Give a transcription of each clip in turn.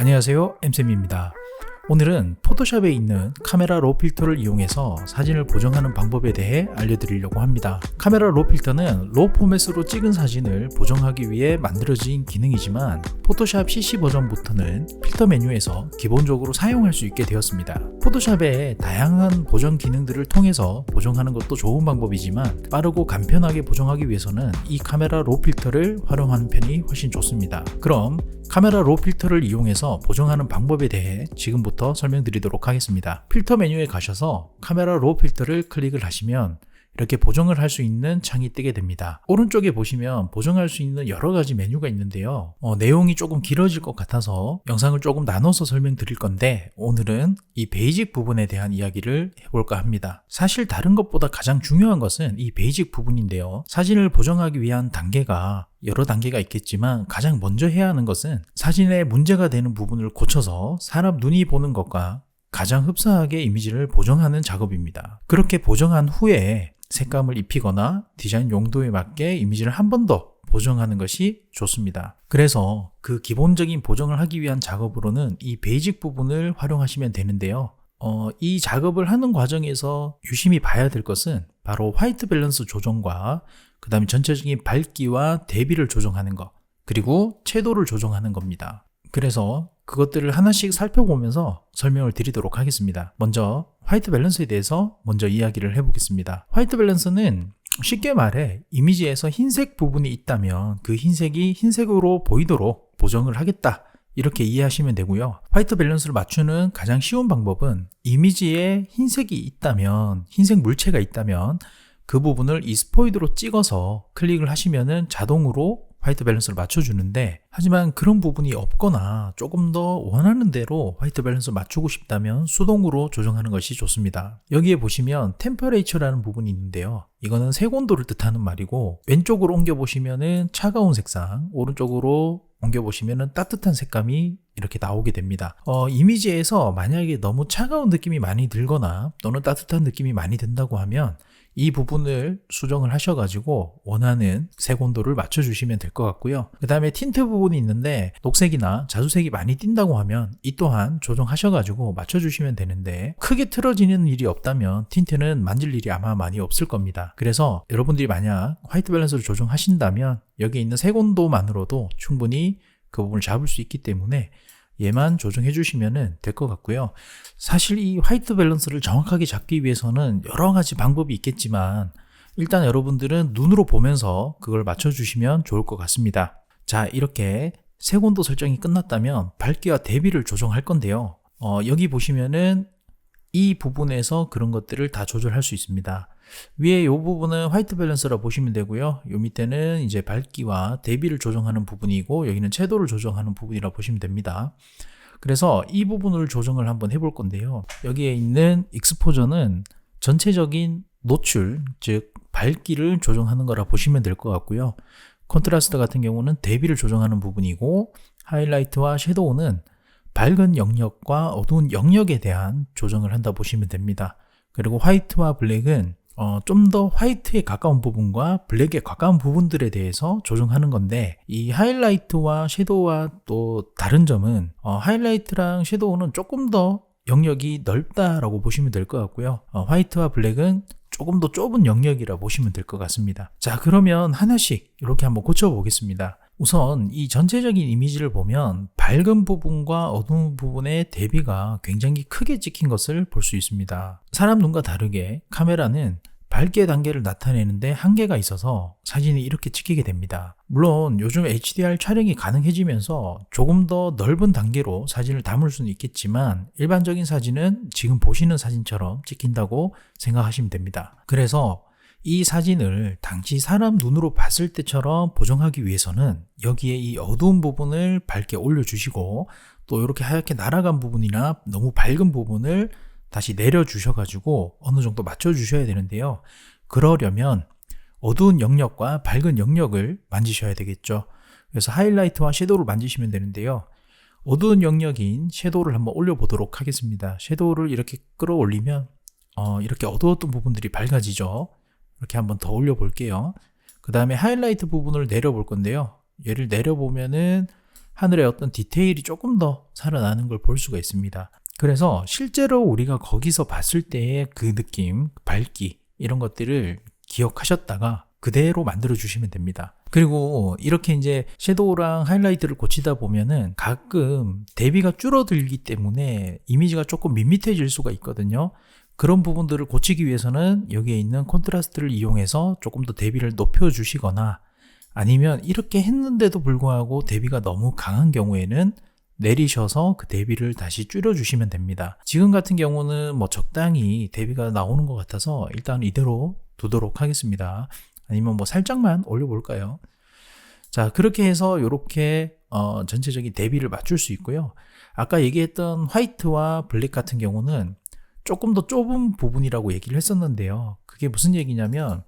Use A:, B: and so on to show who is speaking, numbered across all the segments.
A: 안녕하세요. 엠쌤입니다 오늘은 포토샵에 있는 카메라 로 필터를 이용해서 사진을 보정하는 방법에 대해 알려드리려고 합니다. 카메라 로 필터는 로 포맷으로 찍은 사진을 보정하기 위해 만들어진 기능이지만 포토샵 CC 버전부터는 필터 메뉴에서 기본적으로 사용할 수 있게 되었습니다. 포토샵의 다양한 보정 기능들을 통해서 보정하는 것도 좋은 방법이지만 빠르고 간편하게 보정하기 위해서는 이 카메라 로 필터를 활용하는 편이 훨씬 좋습니다. 그럼 카메라 로 필터를 이용해서 보정하는 방법에 대해 지금부터 설명드리도록 하겠습니다. 필터 메뉴에 가셔서 카메라 로 필터를 클릭을 하시면 이렇게 보정을 할 수 있는 창이 뜨게 됩니다. 오른쪽에 보시면 보정할 수 있는 여러 가지 메뉴가 있는데요. 어, 내용이 조금 길어질 것 같아서 영상을 조금 나눠서 설명드릴 건데 오늘은 이 베이직 부분에 대한 이야기를 해볼까 합니다. 사실 다른 것보다 가장 중요한 것은 이 베이직 부분인데요. 사진을 보정하기 위한 단계가 여러 단계가 있겠지만 가장 먼저 해야 하는 것은 사진에 문제가 되는 부분을 고쳐서 사람 눈이 보는 것과 가장 흡사하게 이미지를 보정하는 작업입니다. 그렇게 보정한 후에 색감을 입히거나 디자인 용도에 맞게 이미지를 한 번 더 보정하는 것이 좋습니다. 그래서 그 기본적인 보정을 하기 위한 작업으로는 이 베이직 부분을 활용하시면 되는데요. 어, 이 작업을 하는 과정에서 유심히 봐야 될 것은 바로 화이트 밸런스 조정과 그 다음에 전체적인 밝기와 대비를 조정하는 것, 그리고 채도를 조정하는 겁니다. 그래서 그것들을 하나씩 살펴보면서 설명을 드리도록 하겠습니다. 먼저 화이트 밸런스에 대해서 먼저 이야기를 해보겠습니다. 화이트 밸런스는 쉽게 말해 이미지에서 흰색 부분이 있다면 그 흰색이 흰색으로 보이도록 보정을 하겠다. 이렇게 이해하시면 되고요. 화이트 밸런스를 맞추는 가장 쉬운 방법은 이미지에 흰색이 있다면, 흰색 물체가 있다면 그 부분을 이 스포이드로 찍어서 클릭을 하시면은 자동으로 화이트 밸런스를 맞춰주는데 하지만 그런 부분이 없거나 조금 더 원하는 대로 화이트 밸런스를 맞추고 싶다면 수동으로 조정하는 것이 좋습니다. 여기에 보시면 템퍼레이처라는 부분이 있는데요. 이거는 색온도를 뜻하는 말이고 왼쪽으로 옮겨 보시면은 차가운 색상, 오른쪽으로 옮겨 보시면은 따뜻한 색감이 이렇게 나오게 됩니다. 어, 이미지에서 만약에 너무 차가운 느낌이 많이 들거나 또는 따뜻한 느낌이 많이 든다고 하면 이 부분을 수정을 하셔가지고 원하는 색 온도를 맞춰주시면 될 것 같고요. 그 다음에 틴트 부분이 있는데 녹색이나 자주색이 많이 띈다고 하면 이 또한 조정하셔가지고 맞춰주시면 되는데 크게 틀어지는 일이 없다면 틴트는 만질 일이 아마 많이 없을 겁니다. 그래서 여러분들이 만약 화이트 밸런스를 조정하신다면 여기 있는 색 온도만으로도 충분히 그 부분을 잡을 수 있기 때문에 얘만 조정해 주시면 될 것 같고요. 사실 이 화이트 밸런스를 정확하게 잡기 위해서는 여러 가지 방법이 있겠지만 일단 여러분들은 눈으로 보면서 그걸 맞춰주시면 좋을 것 같습니다. 자, 이렇게 색온도 설정이 끝났다면 밝기와 대비를 조정할 건데요. 어, 여기 보시면은 이 부분에서 그런 것들을 다 조절할 수 있습니다. 위에 이 부분은 화이트 밸런스라 보시면 되고요. 이 밑에는 이제 밝기와 대비를 조정하는 부분이고 여기는 채도를 조정하는 부분이라 보시면 됩니다. 그래서 이 부분을 조정을 한번 해볼 건데요. 여기에 있는 익스포저는 전체적인 노출, 즉 밝기를 조정하는 거라 보시면 될 것 같고요. 컨트라스트 같은 경우는 대비를 조정하는 부분이고 하이라이트와 섀도우는 밝은 영역과 어두운 영역에 대한 조정을 한다 보시면 됩니다. 그리고 화이트와 블랙은 어, 좀 더 화이트에 가까운 부분과 블랙에 가까운 부분들에 대해서 조정하는 건데 이 하이라이트와 섀도우와 또 다른 점은 어, 하이라이트랑 섀도우는 조금 더 영역이 넓다라고 보시면 될 것 같고요. 어, 화이트와 블랙은 조금 더 좁은 영역이라 보시면 될 것 같습니다. 자, 그러면 하나씩 이렇게 한번 고쳐보겠습니다. 우선 이 전체적인 이미지를 보면 밝은 부분과 어두운 부분의 대비가 굉장히 크게 찍힌 것을 볼 수 있습니다. 사람 눈과 다르게 카메라는 밝기의 단계를 나타내는데 한계가 있어서 사진이 이렇게 찍히게 됩니다. 물론 요즘 HDR 촬영이 가능해지면서 조금 더 넓은 단계로 사진을 담을 수는 있겠지만 일반적인 사진은 지금 보시는 사진처럼 찍힌다고 생각하시면 됩니다. 그래서 이 사진을 당시 사람 눈으로 봤을 때처럼 보정하기 위해서는 여기에 이 어두운 부분을 밝게 올려주시고 또 이렇게 하얗게 날아간 부분이나 너무 밝은 부분을 다시 내려주셔가지고 어느 정도 맞춰주셔야 되는데요. 그러려면 어두운 영역과 밝은 영역을 만지셔야 되겠죠. 그래서 하이라이트와 섀도우를 만지시면 되는데요. 어두운 영역인 섀도우를 한번 올려보도록 하겠습니다. 섀도우를 이렇게 끌어올리면 어, 이렇게 어두웠던 부분들이 밝아지죠. 이렇게 한번 더 올려 볼게요. 그 다음에 하이라이트 부분을 내려 볼 건데요. 얘를 내려 보면은 하늘의 어떤 디테일이 조금 더 살아나는 걸 볼 수가 있습니다. 그래서 실제로 우리가 거기서 봤을 때의 그 느낌, 밝기 이런 것들을 기억하셨다가 그대로 만들어 주시면 됩니다. 그리고 이렇게 이제 섀도우랑 하이라이트를 고치다 보면은 가끔 대비가 줄어들기 때문에 이미지가 조금 밋밋해질 수가 있거든요. 그런 부분들을 고치기 위해서는 여기에 있는 콘트라스트를 이용해서 조금 더 대비를 높여 주시거나 아니면 이렇게 했는데도 불구하고 대비가 너무 강한 경우에는 내리셔서 그 대비를 다시 줄여 주시면 됩니다. 지금 같은 경우는 뭐 적당히 대비가 나오는 것 같아서 일단 이대로 두도록 하겠습니다. 아니면 뭐 살짝만 올려볼까요? 자, 그렇게 해서 이렇게 어, 전체적인 대비를 맞출 수 있고요. 아까 얘기했던 화이트와 블랙 같은 경우는 조금 더 좁은 부분이라고 얘기를 했었는데요. 그게 무슨 얘기냐면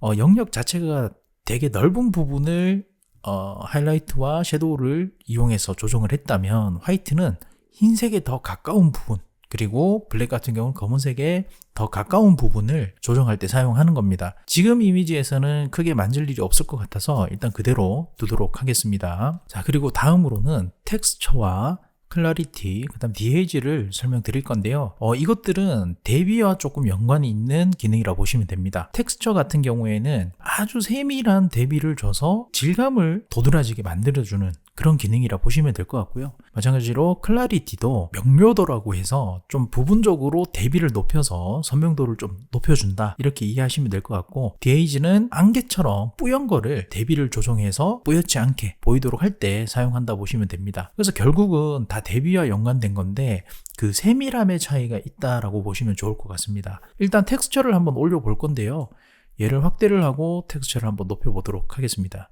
A: 어, 영역 자체가 되게 넓은 부분을 어, 하이라이트와 섀도우를 이용해서 조정을 했다면 화이트는 흰색에 더 가까운 부분 그리고 블랙 같은 경우는 검은색에 더 가까운 부분을 조정할 때 사용하는 겁니다. 지금 이미지에서는 크게 만질 일이 없을 것 같아서 일단 그대로 두도록 하겠습니다. 자, 그리고 다음으로는 텍스처와 클라리티, 그 다음 DH를 설명드릴 건데요. 어, 이것들은 대비와 조금 연관이 있는 기능이라고 보시면 됩니다. 텍스처 같은 경우에는 아주 세밀한 대비를 줘서 질감을 도드라지게 만들어주는 그런 기능이라 보시면 될 것 같고요. 마찬가지로 클라리티도 명료도라고 해서 좀 부분적으로 대비를 높여서 선명도를 좀 높여준다 이렇게 이해하시면 될 것 같고 DH는 안개처럼 뿌연 거를 대비를 조정해서 뿌옇지 않게 보이도록 할 때 사용한다 보시면 됩니다. 그래서 결국은 다 대비와 연관된 건데 그 세밀함의 차이가 있다라고 보시면 좋을 것 같습니다. 일단 텍스처를 한번 올려볼 건데요. 얘를 확대를 하고 텍스처를 한번 높여보도록 하겠습니다.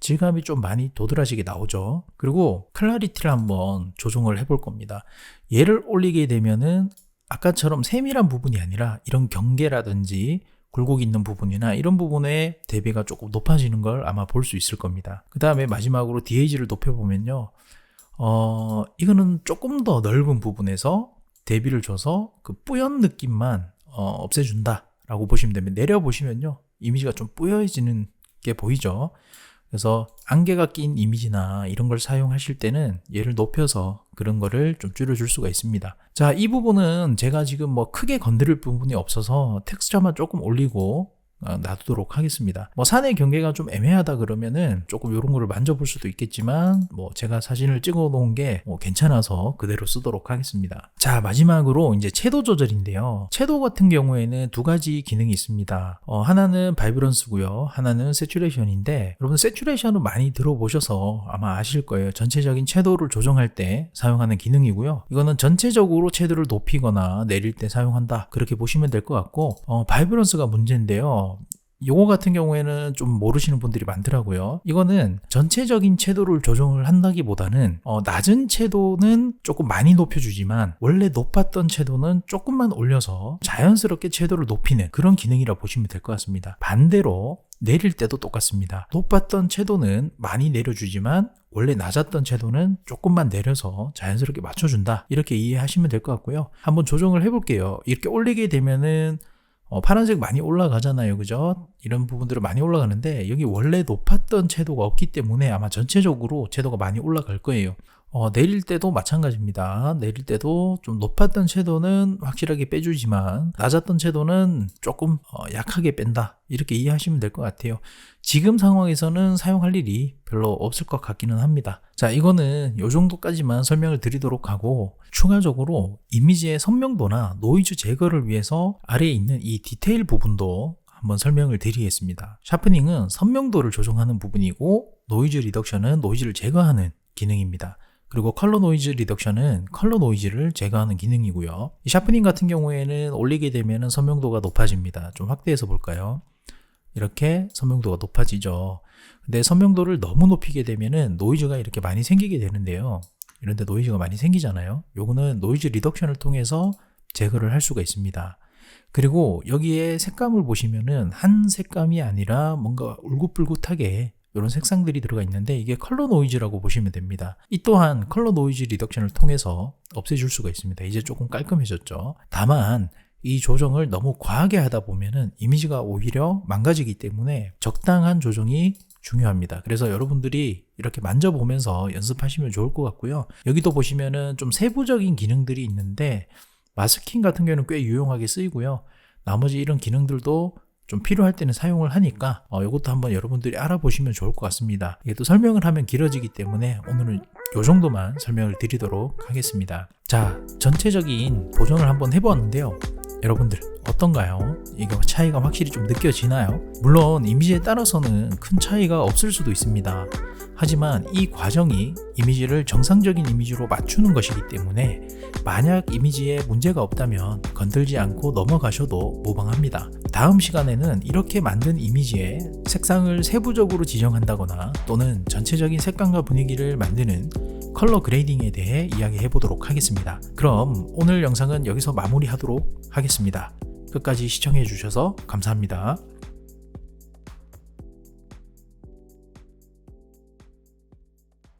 A: 질감이 좀 많이 도드라지게 나오죠. 그리고 클라리티를 한번 조정을 해볼 겁니다. 얘를 올리게 되면은 아까처럼 세밀한 부분이 아니라 이런 경계라든지 굴곡 있는 부분이나 이런 부분에 대비가 조금 높아지는 걸 아마 볼 수 있을 겁니다. 그 다음에 마지막으로 DH를 높여보면요. 어, 이거는 조금 더 넓은 부분에서 대비를 줘서 그 뿌연 느낌만 어, 없애준다 라고 보시면 됩니다. 내려보시면요. 이미지가 좀 뿌여지는 게 보이죠. 그래서 안개가 낀 이미지나 이런 걸 사용하실 때는 얘를 높여서 그런 거를 좀 줄여줄 수가 있습니다. 자, 이 부분은 제가 지금 뭐 크게 건드릴 부분이 없어서 텍스처만 조금 올리고 어, 놔두도록 하겠습니다. 뭐 산의 경계가 좀 애매하다 그러면은 조금 이런 거를 만져볼 수도 있겠지만 뭐 제가 사진을 찍어 놓은 게 뭐 괜찮아서 그대로 쓰도록 하겠습니다. 자 마지막으로 이제 채도 조절인데요. 채도 같은 경우에는 두 가지 기능이 있습니다. 어, 하나는 바이브런스고요. 하나는 세츄레이션인데 여러분 세츄레이션을 많이 들어보셔서 아마 아실 거예요. 전체적인 채도를 조정할 때 사용하는 기능이고요. 이거는 전체적으로 채도를 높이거나 내릴 때 사용한다. 그렇게 보시면 될 것 같고 어, 바이브런스가 문제인데요. 요거 같은 경우에는 좀 모르시는 분들이 많더라고요. 이거는 전체적인 채도를 조정을 한다기보다는 어, 낮은 채도는 조금 많이 높여주지만 원래 높았던 채도는 조금만 올려서 자연스럽게 채도를 높이는 그런 기능이라 보시면 될 것 같습니다. 반대로 내릴 때도 똑같습니다. 높았던 채도는 많이 내려주지만 원래 낮았던 채도는 조금만 내려서 자연스럽게 맞춰준다. 이렇게 이해하시면 될 것 같고요. 한번 조정을 해볼게요. 이렇게 올리게 되면은 어, 파란색 많이 올라가잖아요. 그죠? 이런 부분들은 많이 올라가는데 여기 원래 높았던 채도가 없기 때문에 아마 전체적으로 채도가 많이 올라갈 거예요. 어, 내릴 때도 마찬가지입니다. 내릴 때도 좀 높았던 채도는 확실하게 빼주지만 낮았던 채도는 조금 어, 약하게 뺀다. 이렇게 이해하시면 될 것 같아요. 지금 상황에서는 사용할 일이 별로 없을 것 같기는 합니다. 자, 이거는 이 정도까지만 설명을 드리도록 하고 추가적으로 이미지의 선명도나 노이즈 제거를 위해서 아래에 있는 이 디테일 부분도 한번 설명을 드리겠습니다. 샤프닝은 선명도를 조정하는 부분이고 노이즈 리덕션은 노이즈를 제거하는 기능입니다. 그리고 컬러 노이즈 리덕션은 컬러 노이즈를 제거하는 기능이고요. 이 샤프닝 같은 경우에는 올리게 되면 선명도가 높아집니다. 좀 확대해서 볼까요? 이렇게 선명도가 높아지죠. 근데 선명도를 너무 높이게 되면은 노이즈가 이렇게 많이 생기게 되는데요. 이런데 노이즈가 많이 생기잖아요. 요거는 노이즈 리덕션을 통해서 제거를 할 수가 있습니다. 그리고 여기에 색감을 보시면은 한 색감이 아니라 뭔가 울긋불긋하게 이런 색상들이 들어가 있는데 이게 컬러 노이즈라고 보시면 됩니다. 이 또한 컬러 노이즈 리덕션을 통해서 없애줄 수가 있습니다. 이제 조금 깔끔해졌죠. 다만 이 조정을 너무 과하게 하다 보면은 이미지가 오히려 망가지기 때문에 적당한 조정이 중요합니다. 그래서 여러분들이 이렇게 만져보면서 연습하시면 좋을 것 같고요. 여기도 보시면은 좀 세부적인 기능들이 있는데 마스킹 같은 경우는 꽤 유용하게 쓰이고요. 나머지 이런 기능들도 좀 필요할 때는 사용을 하니까 어, 이것도 한번 여러분들이 알아보시면 좋을 것 같습니다. 이게 또 설명을 하면 길어지기 때문에 오늘은 요 정도만 설명을 드리도록 하겠습니다. 자, 전체적인 보정을 한번 해보았는데요. 여러분들 어떤가요? 이거 차이가 확실히 좀 느껴지나요? 물론 이미지에 따라서는 큰 차이가 없을 수도 있습니다. 하지만 이 과정이 이미지를 정상적인 이미지로 맞추는 것이기 때문에 만약 이미지에 문제가 없다면 건들지 않고 넘어가셔도 무방합니다. 다음 시간에는 이렇게 만든 이미지에 색상을 세부적으로 지정한다거나 또는 전체적인 색감과 분위기를 만드는 컬러 그레이딩에 대해 이야기해 보도록 하겠습니다. 그럼 오늘 영상은 여기서 마무리하도록 하겠습니다. 끝까지 시청해 주셔서 감사합니다.